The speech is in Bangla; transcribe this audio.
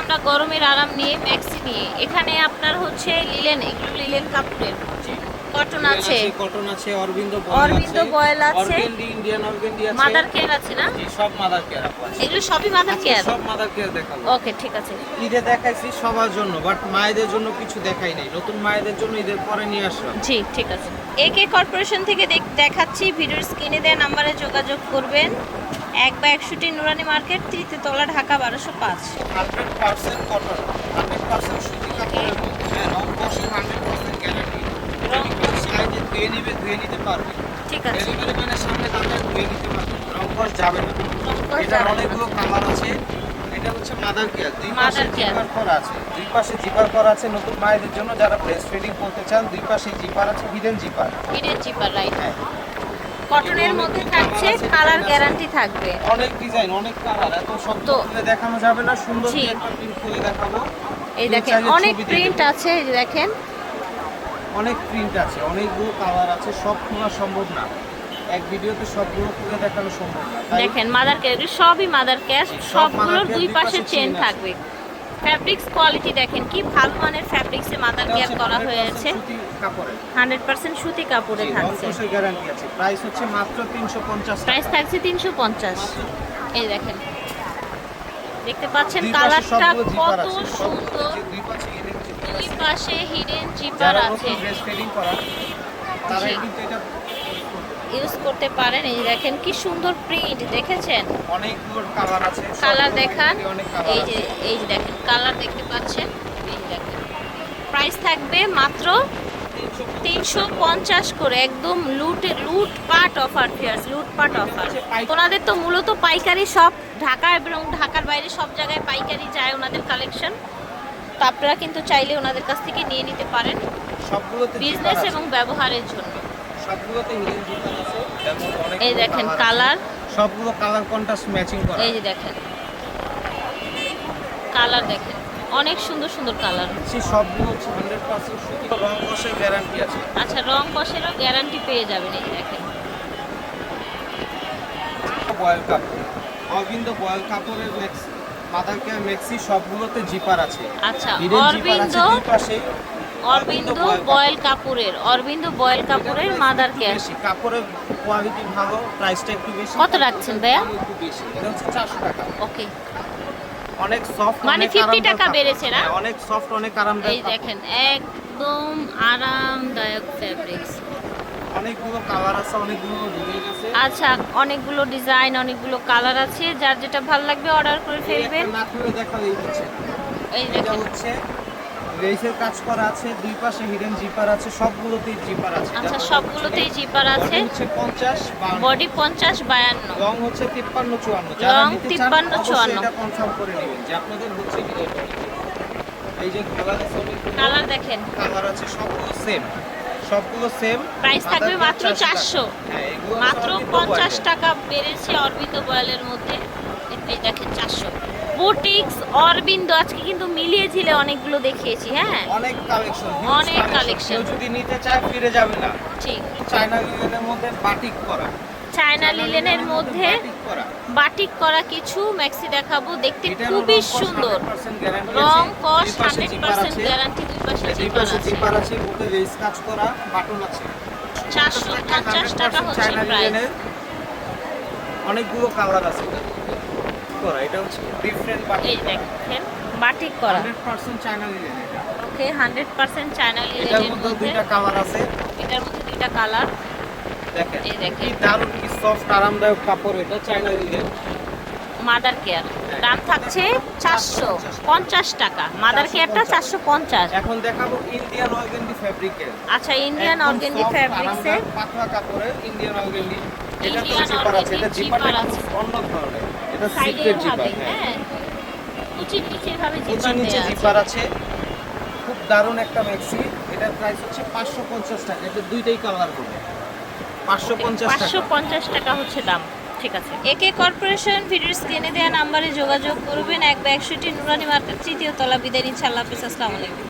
আমরা গরমের আরাম নিয়ে ম্যাক্সি নিয়ে। এখানে আপনার হচ্ছে লিলেন এগুলো লিলেন কাপড়ের কটন আছে। কটন আছে অরবিন্দ অরবিন্দ বয়েল আছে। ইন্ডিয়ান অর্গেন্ডি আছে। মাদার কেয়ার আছে না? সব মাদার কেয়ার এগুলো সবই মাদার কেয়ার সব মাদার কেয়ার দেখাবো। ওকে ঠিক আছে। ঈদে দেখাইছি সবার জন্য বাট মায়েদের জন্য কিছু দেখাই নাই। নতুন মায়েদের জন্য ঈদের পরে নিয়ে আসলাম। জি ঠিক আছে। একে কর্পোরেশন থেকে দেখ- দেখাচ্ছি ভিডিওর স্ক্রিনে দেওয়া নাম্বারে যোগাযোগ করবেন। এক বা একষট্টি নুরানি মার্কেট তৃতীয় তলা ঢাকা বারোশো পাঁচ। Hundred percent cotton hundred percent সুতি হ্যাঁ রং কষে হান্ড্রেড পার্সেন্ট গ্যারান্টি রং সাইজে ধুয়ে নিবে ধুয়ে নিতে পারবে। ঠিক আছে। ডেলিভারি ম্যানের সামনে তাহলে ধুয়ে নিতে পারবে। রং কষ যাবে না। কষ এটার অনেকগুলো কালার আছে। এটা হচ্ছে মাদার কেয়ার দুই পাশে Mother জিপার করা আছে। দুই পাশে জিপার করা আছে নতুন মায়েদের জন্য যারা ব্রেস্ট ফিডিং করতে চান দুই পাশে জিপার আছে hidden zipper hidden zipper right হ্যাঁ। কটনের মধ্যে থাকছে কালার গ্যারান্টি থাকবে। অনেক ডিজাইন অনেক কালার এত শব্দ দেখানো যাবে না সুন্দর একটা প্রিন্ট খুলে দেখাবো। এই দেখেন অনেক প্রিন্ট আছে এই দেখেন। অনেক প্রিন্ট আছে অনেকগুলো কালার আছে সব খোলা সম্ভব না। এক ভিডিওতে সবগুলো খুলে দেখানো সম্ভব না। দেখেন মাদার এগুলো সবই মাদার সব সবগুলোর দুই পাশে চেন থাকবে। ফ্যাব্রিক্স কোয়ালিটি দেখেন কি ভালো মানের ফ্যাব্রিক্সে মাদার কেয়ার করা হয়েছে। হান্ড্রেড পার্সেন্ট সুতি কাপড়ে থাকছে। প্রাইস হচ্ছে মাত্র 350 প্রাইস থাকছে তিনশো পঞ্চাশ। এই দেখেন। দেখতে পাচ্ছেন কালারটা কত সুন্দর। দুই। পাশে হিডেন জিপার আছে। ইউজ করতে পারেন। এই দেখেন কি সুন্দর প্রিন্ট দেখেছেন? অনেকগুলো কালার আছে কালার দেখান। এই যে এই যে দেখেন কালার দেখতে পাচ্ছেন? এই দেখেন। প্রাইস থাকবে মাত্র তিনশো পঞ্চাশ করে একদম লুট লুট পাট অফার ফিয়ার্স লুট পাট অফার ওনাদের তো মূলত পাইকারি সব ঢাকা এবং ঢাকার বাইরে সব জায়গায় পাইকারি যায় ওনাদের কালেকশন তো আপনারা কিন্তু চাইলে ওনাদের কাছ থেকে নিয়ে নিতে পারেন। বিজনেস এবং ব্যবহারের জন্য। এই দেখেন কালার সবগুলো কালার কন্ট্রাস্ট ম্যাচিং করা। এই যে দেখেন। কালার দেখেন। অনেক সুন্দর সুন্দর কালার হচ্ছে সবগুলো হচ্ছে 100% সুতি। রং কষের গ্যারান্টি আছে। আচ্ছা রং কষেরও গ্যারান্টি পেয়ে যাবেন এই দেখেন। বয়েল কাপড় অরবিন্দ বয়েল কাপড়ের ম্যাক্সি মাদার কেয়ার ম্যাক্সি সবগুলোতে জিপার আছে। আচ্ছা অরবিন্দ পাশে। অরবিন্দ বয়েল কাপুরের অরবিন্দ বয়েল কাপুরের মাদার কেয়ার কাপড়ের কোয়ালিটি ভালো প্রাইসটা একটু বেশি। কত রাখছেন ভাইয়া? একটু বেশি এটা হচ্ছে 400 টাকা। ওকে অনেক সফট মানে 50 টাকা বেড়েছে না? অনেক সফট অনেক এই আরামদায়ক কাপড়। দেখেন একদম আরামদায়ক ফ্যাব্রিক্স অনেকগুলো কালার আছে অনেকগুলো ডিজাইন আছে। আচ্ছা অনেকগুলো ডিজাইন অনেকগুলো কালার আছে। যার যেটা ভালো লাগবে অর্ডার করে এই ফেলবেন। না খুলে। এই এটা হচ্ছে লেসের কাজ করা আছে দুই পাশে হিডেন জিপার আছে সবগুলোতেই জিপার আছে। আচ্ছা সবগুলোতেই জিপার আছে। হচ্ছে 50 বডি পঞ্চাশ বায়ান্ন। রং হচ্ছে 53 54 রং নিতে চান, 53 54 এটা কনফার্ম করে নেবেন যে আপনাদের হচ্ছে কি এই যে কালার কালার দেখেন। কালার আছে সবগুলো সেম সবগুলো সেম প্রাইস থাকবে মাত্র চারশো। হ্যাঁ এগুলো মাত্র সবই তো পঞ্চাশ বয়েল। টাকা বেড়েছে অরবিন্দ বয়েলের মধ্যে। এই দেখেন চারশো। বুটিক্স অরবিন্দ আজকে কিন্তু মিলিয়ে ঝিলে অনেকগুলো দেখিয়েছি হ্যাঁ? অনেক কালেকশন অনেক। কেউ যদি নিতে চায় ফিরে যাবে না। ঠিক। চায়না লিলেনের মধ্যে বাটিক করা। চায়না লিলেনের মধ্যে বাটিক করা। কিছু ম্যাক্সি দেখাবো। দেখতে খুবই সুন্দর। 100% guarantee রং কস হান্ড্রেড পার্সেন্ট গ্যারান্টি দুই পাশে জিপার আছে। জিপার আছে বুকে লেস কাজ করা বাটন আছে। চারশো পঞ্চাশ টাকা হচ্ছে প্রাইস অনেকগুলো কালার আছে। করা এটা হচ্ছে ডিফারেন্ট এই দেখেন বাটিক করা। 100% চায়না লিনেন এটা। ওকে হান্ড্রেড পার্সেন্ট চায়না এটার মধ্যে দুইটা কালার আছে। এটার মধ্যে দুইটা কালার দেখেন এই দেখেন। কি দারুণ কি সফট আরামদায়ক কাপড় এটা চায়না লিনেন মাদার কেয়ার দাম থাকছে চারশো পঞ্চাশ টাকা। মাদার কেয়ারটা চারশো পঞ্চাশ। এখন দেখাবো ইন্ডিয়ান অর্গেন্ডি ফ্যাব্রিকের আচ্ছা ইন্ডিয়ান অর্গেন্ডি ফ্যাব্রিক্সে পাতলা কাপড়ের ইন্ডিয়ান অর্গেন্ডি এটা তো জিপার আছে এটা জিপারটা। অন্য ধরনের। সাইডে সিক্রেট জিপার হ্যাঁ। হ্যাঁ। উচিত নিচে ভাবে জিপার নিচে আছে জিপার আছে। খুব দারুণ একটা ম্যাক্সি এটার প্রাইস হচ্ছে পাঁচশো পঞ্চাশ টাকা। এটা দুইটাই কালার হবে। পাঁচশো পঞ্চাশ পাঁচশো পঞ্চাশ টাকা হচ্ছে দাম। ঠিক আছে। একে কর্পোরেশন ভিডিওর স্ক্রিনে দেওয়া নাম্বারে যোগাযোগ করবেন। এক বা একষট্টি নুরানি মার্কেট তৃতীয় তলা। বিদায় নিচ্ছে। আল্লাহ হাফিজ। আসসালামু আলাইকুম।